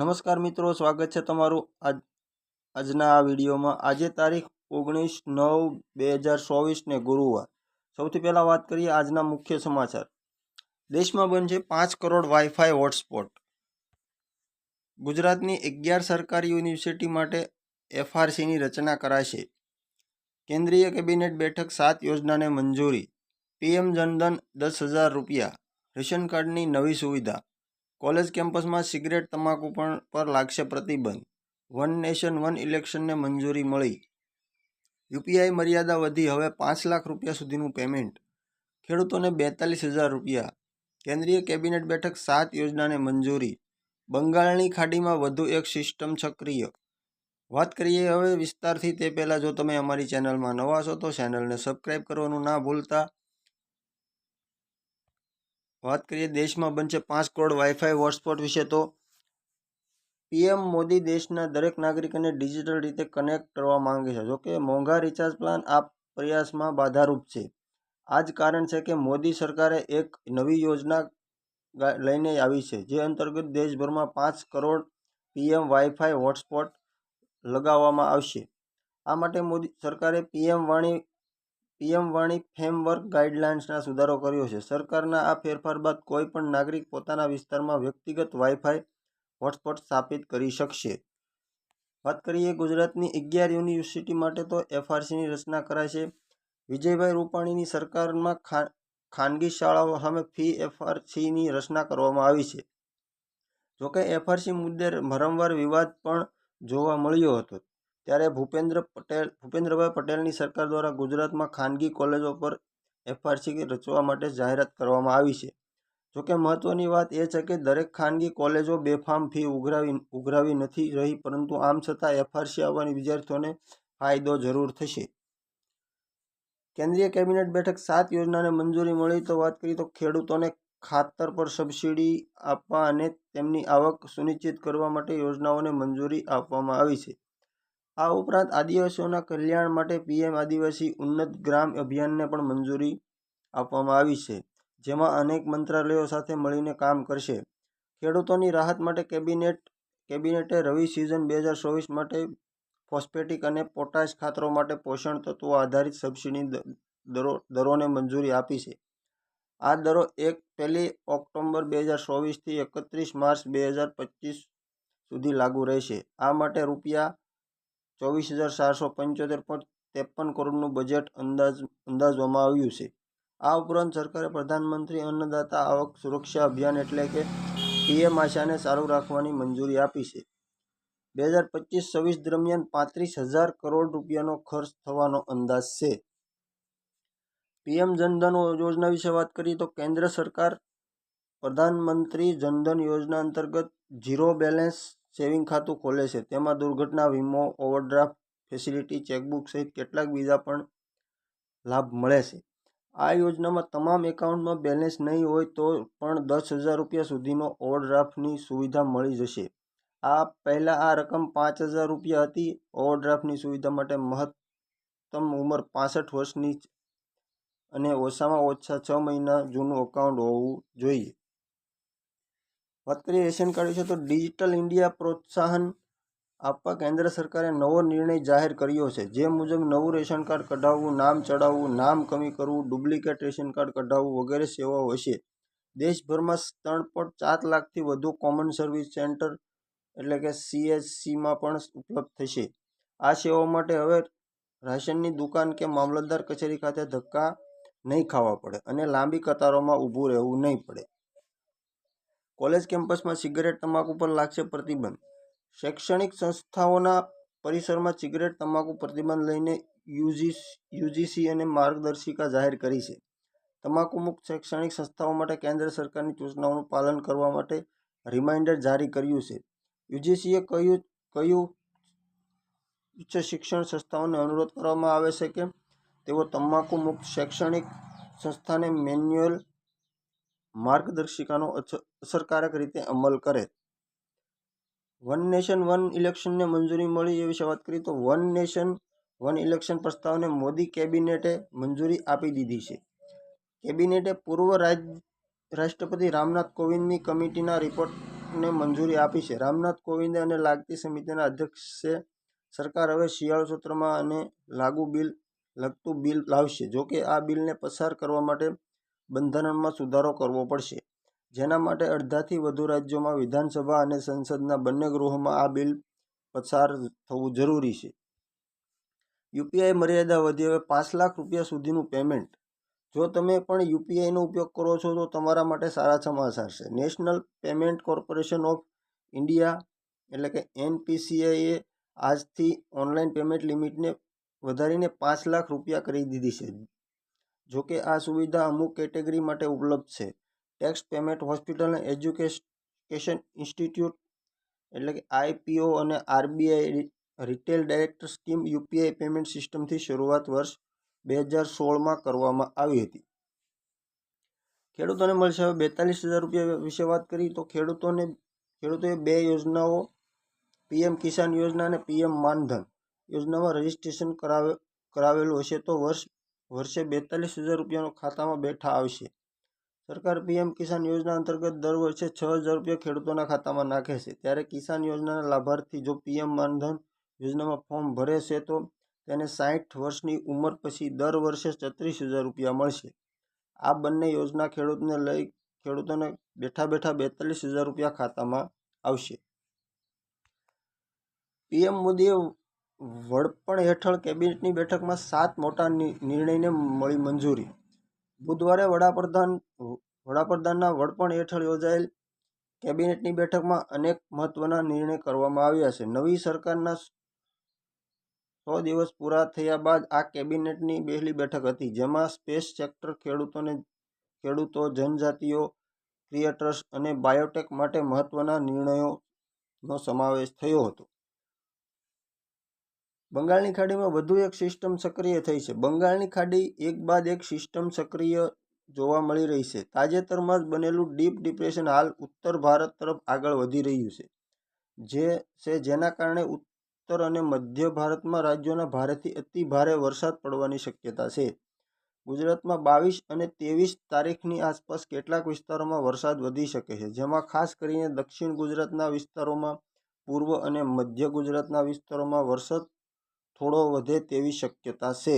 નમસ્કાર મિત્રો, સ્વાગત છે તમારું આજ, આજના આ વિડીયોમાં. આજે તારીખ ઓગણીસ નવ બે હજાર ચોવીસને ગુરુવાર. સૌથી પહેલાં વાત કરીએ આજના મુખ્ય સમાચાર. દેશમાં બનશે પાંચ કરોડ વાઈફાઈ હોટસ્પોટ. ગુજરાતની અગિયાર સરકારી યુનિવર્સિટી માટે એફઆરસીની રચના કરાશે. કેન્દ્રીય કેબિનેટ બેઠક સાત યોજનાને મંજૂરી. પીએમ જનધન દસ હજાર રૂપિયા. રેશન કાર્ડની નવી સુવિધા. કોલેજ કેમ્પસમાં સિગરેટ, તમાકુ પણ પર લાગશે પ્રતિબંધ. વન નેશન, વન ઇલેક્શનને મંજૂરી મળી. યુપીઆઈ મર્યાદા વધી, હવે પાંચ લાખ રૂપિયા સુધીનું પેમેન્ટ. ખેડૂતોને બેતાલીસ હજાર રૂપિયા. કેન્દ્રીય કેબિનેટ બેઠક સાત યોજનાને મંજૂરી. બંગાળની ખાડીમાં વધુ એક સિસ્ટમ સક્રિય. વાત કરીએ હવે વિસ્તારથી તે પહેલાં જો તમે અમારી ચેનલમાં નવા છો તો ચેનલને સબસ્ક્રાઈબ કરવાનું ના ભૂલતા. વાત કરીએ દેશમાં બનશે પાંચ કરોડ વાઈફાઈ હોટસ્પોટ વિશે તો પીએમ મોદી દેશના દરેક નાગરિકને ડિજિટલ રીતે કનેક્ટ કરવા માંગે છે. જોકે મોંઘા રિચાર્જ પ્લાન આ પ્રયાસમાં બાધારૂપ છે. આ જ કારણ છે કે મોદી સરકારે એક નવી યોજના લઈને આવી છે, જે અંતર્ગત દેશભરમાં પાંચ કરોડ પીએમ વાઈફાઈ હોટસ્પોટ લગાવવામાં આવશે. આ માટે મોદી, સરકારે પીએમ વાણી પીએમ વાણી ફ્રેમવર્ક ગાઈડલાઇન્સના સુધારો કર્યો છે. સરકારના આ ફેરફાર બાદ કોઈપણ નાગરિક પોતાના વિસ્તારમાં વ્યક્તિગત વાઈફાઈ હોટસ્પોટ સ્થાપિત કરી શકશે. વાત કરીએ ગુજરાતની અગિયાર યુનિવર્સિટી માટે તો એફઆરસીની રચના કરાશે વિજયભાઈ રૂપાણીની સરકારમાં ખાનગી શાળાઓ સામે ફી એફઆરસીની રચના કરવામાં આવી છે. જોકે એફઆરસી મુદ્દે વારંવાર વિવાદ પણ જોવા મળ્યો હતો. ત્યારે ભૂપેન્દ્ર પટેલ, ભૂપેન્દ્રભાઈ પટેલની સરકાર દ્વારા ગુજરાતમાં ખાનગી કોલેજો પર એફઆરસી રચવા માટે જાહેરાત કરવામાં આવી છે. જોકે મહત્વની વાત એ છે કે દરેક ખાનગી કોલેજો બેફામ ફી ઉઘરાવી ઉઘરાવી નથી રહી, પરંતુ આમ છતાં એફઆરસી આવવાની વિદ્યાર્થીઓને ફાયદો જરૂર થશે. કેન્દ્રીય કેબિનેટ બેઠક સાત યોજનાને મંજૂરી મળી તો વાત કરીએ તો ખેડૂતોને ખાતર પર સબસિડી આપવા અને તેમની આવક સુનિશ્ચિત કરવા માટે યોજનાઓને મંજૂરી આપવામાં આવી છે. આ ઉપરાંત આદિવાસીઓના કલ્યાણ માટે પીએમ આદિવાસી ઉન્નત ગ્રામ અભિયાનને પણ મંજૂરી આપવામાં આવી છે, જેમાં અનેક મંત્રાલયો સાથે મળીને કામ કરશે. ખેડૂતોની રાહત માટે કેબિનેટ, કેબિનેટે રવિ સિઝન બે હજાર ચોવીસ માટે ફોસ્ફેટિક અને પોટાશ ખાતરો માટે પોષણ તત્વો આધારિત સબસિડી દરો, દરોને મંજૂરી આપી છે. આ દરો એક પહેલી ઓક્ટોબર બે હજાર ચોવીસથી એકત્રીસ માર્ચ બે હજાર પચીસ સુધી લાગુ રહેશે. આ માટે રૂપિયા ચોવીસ હજાર ચારસો પંચોતેર પોઈન્ટ ત્રેપન કરોડનું બજેટ અંદાજ, અંદાજવામાં આવ્યું છે. આ ઉપરાંત સરકારે પ્રધાનમંત્રી અન્નદાતા આવક સુરક્ષા અભિયાન એટલે કે પીએમ આશાને ચાલુ રાખવાની મંજૂરી આપી છે. બે હજાર પચીસ છવ્વીસ દરમિયાન પાંત્રીસ હજાર કરોડ રૂપિયાનો ખર્ચ થવાનો અંદાજ છે. પીએમ જનધન યોજના વિશે વાત કરીએ તો કેન્દ્ર સરકાર પ્રધાનમંત્રી જનધન યોજના અંતર્ગત ઝીરો બેલેન્સ સેવિંગ ખાતું ખોલે છે. તેમાં દુર્ઘટના વીમો, ઓવરડ્રાફ્ટ ફેસિલિટી, ચેકબુક સહિત કેટલાક બીજા પણ લાભ મળે છે. આ યોજનામાં તમામ એકાઉન્ટમાં બેલેન્સ નહીં હોય તો પણ દસ હજાર રૂપિયા સુધીનો ઓવરડ્રાફ્ટની સુવિધા મળી જશે. આ પહેલાં આ રકમ પાંચ હજાર રૂપિયા હતી. ઓવરડ્રાફ્ટની સુવિધા માટે મહત્તમ ઉંમર પાસઠ વર્ષની અને ઓછામાં ઓછા છ મહિના જૂનું એકાઉન્ટ હોવું જોઈએ. વાત કરીએ રેશન કાર્ડ વિશે, તો ડિજિટલ ઇન્ડિયા પ્રોત્સાહન આપવા કેન્દ્ર સરકારે નવો નિર્ણય જાહેર કર્યો છે. જે મુજબ નવું રેશન કાર્ડ કઢાવવું, નામ ચડાવવું નામ કમી કરવું, ડુપ્લિકેટ રેશન કાર્ડ કઢાવવું વગેરે સેવાઓ હશે. દેશભરમાં ત્રણ પોઈન્ટ ચાર લાખથી વધુ કોમન સર્વિસ સેન્ટર એટલે કે સીએચસીમાં પણ ઉપલબ્ધ થશે. આ સેવાઓ માટે હવે રાશનની દુકાન કે મામલતદાર કચેરી ખાતે ધક્કા નહીં ખાવા પડે અને લાંબી કતારોમાં ઊભું રહેવું નહીં પડે. કોલેજ કેમ્પસમાં સિગરેટ, તમાકુ પર લાગશે પ્રતિબંધ. શૈક્ષણિક સંસ્થાઓના પરિસરમાં સિગરેટ, તમાકુ પ્રતિબંધ લઈને યુજી, યુજીસી અને માર્ગદર્શિકા જાહેર કરી છે. તમાકુ મુક્ત શૈક્ષણિક સંસ્થાઓ માટે કેન્દ્ર સરકારની સૂચનાઓનું પાલન કરવા માટે રિમાઇન્ડર જારી કર્યું છે. યુજીસીએ કહ્યું કહ્યું ઉચ્ચ શિક્ષણ સંસ્થાઓને અનુરોધ કરવામાં આવે છે કે તેઓ તમાકુ મુક્ત શૈક્ષણિક સંસ્થાને મેન્યુઅલ માર્ગદર્શિકાનો અસ- અસરકારક રીતે અમલ કરે. વન નેશન વન ઇલેક્શનને મંજૂરી મળી એ વિશે વાત કરીએ તો વન નેશન વન ઇલેક્શન પ્રસ્તાવને મોદી કેબિનેટે મંજૂરી આપી દીધી છે. કેબિનેટે પૂર્વ રાજ, રાષ્ટ્રપતિ રામનાથ કોવિંદની કમિટીના રિપોર્ટને મંજૂરી આપી છે. રામનાથ કોવિંદ અને લાગતી સમિતિના અધ્યક્ષે સરકાર હવે શિયાળુ સત્રમાં અને લાગુ બિલ, લગતું બિલ લાવશે. જોકે આ બિલને પસાર કરવા માટે બંધારણમાં સુધારો કરવો પડશે. જેના માટે અડધાથી વધુ રાજ્યોમાં વિધાનસભા અને સંસદના બંને ગૃહોમાં આ બિલ પસાર થવું જરૂરી છે. યુપીઆઈ મર્યાદા વધી હવે પાંચ લાખ રૂપિયા સુધીનું પેમેન્ટ. જો તમે પણ યુપીઆઈનો ઉપયોગ કરો છો તો તમારા માટે સારા સમાચાર છે. National payment corporation of India એટલે કે એનપીસીઆઈએ આજથી ઓનલાઈન પેમેન્ટ લિમિટને વધારીને પાંચ લાખ રૂપિયા કરી દીધી છે. જોકે આ સુવિધા અમુક કેટેગરી માટે ઉપલબ્ધ છે. ટેક્સ પેમેન્ટ હોસ્પિટલ અને એજ્યુકેશન ઇન્સ્ટિટ્યૂટ એટલે કે આઈપીઓ અને RBI retail direct scheme UPI payment સિસ્ટમથી શરૂઆત વર્ષ બે હજાર સોળમાં કરવામાં આવી હતી. ખેડૂતોને મળશે હવે બેતાલીસ હજાર રૂપિયા વિશે વાત કરી તો ખેડૂતોને, ખેડૂતોએ બે યોજનાઓ પીએમ કિસાન યોજના અને પીએમ માનધન યોજનામાં રજીસ્ટ્રેશન કરાવે, કરાવેલું હશે તો વર્ષ વર્ષે બેતાલીસ હજાર રૂપિયાનો ખાતામાં બેઠા આવશે. સરકાર પીએમ કિસાન યોજના અંતર્ગત દર વર્ષે છ હજાર રૂપિયા ખેડૂતોના ખાતામાં નાખે છે. ત્યારે કિસાન યોજનાના લાભાર્થી જો પીએમ માનધન યોજનામાં ફોર્મ ભરે છે તો તેને સાઠ વર્ષની ઉંમર પછી દર વર્ષે છત્રીસ હજાર રૂપિયા મળશે. આ બંને યોજના ખેડૂતને લઈ ખેડૂતોને બેઠા બેઠા બેતાલીસ હજાર રૂપિયા ખાતામાં આવશે. પીએમ મોદીએ વડપણ હેઠળ કેબિનેટની બેઠકમાં સાત મોટા નિર્ણયને મળી મંજૂરી. બુધવારે વડાપ્રધાન, વડાપ્રધાનના વડપણ હેઠળ યોજાયેલ કેબિનેટની બેઠકમાં અનેક મહત્વના નિર્ણય કરવામાં આવ્યા છે. નવી સરકારના સો દિવસ પૂરા થયા બાદ આ કેબિનેટની પહેલી બેઠક હતી, જેમાં સ્પેસ સેક્ટર ખેડૂતોને, ખેડૂતો, જનજાતિઓ, ક્રિએટર્સ અને બાયોટેક માટે મહત્વના નિર્ણયોનો સમાવેશ થયો હતો. બંગાળની ખાડીમાં વધુ એક સિસ્ટમ સક્રિય થઈ છે. બંગાળની ખાડી એક બાદ એક સિસ્ટમ સક્રિય જોવા મળી રહી છે. તાજેતરમાં જ બનેલું ડીપ ડિપ્રેશન હાલ ઉત્તર ભારત તરફ આગળ વધી રહ્યું છે. જે છે જેના કારણે ઉત્તર અને મધ્ય ભારતમાં રાજ્યોના ભારેથી અતિ ભારે વરસાદ પડવાની શક્યતા છે. ગુજરાતમાં બાવીસ અને ત્રેવીસ તારીખની આસપાસ કેટલાક વિસ્તારોમાં વરસાદ વધી શકે છે, જેમાં ખાસ કરીને દક્ષિણ ગુજરાતના વિસ્તારોમાં, પૂર્વ અને મધ્ય ગુજરાતના વિસ્તારોમાં વરસાદ થોડો વધે તેવી શક્યતા છે.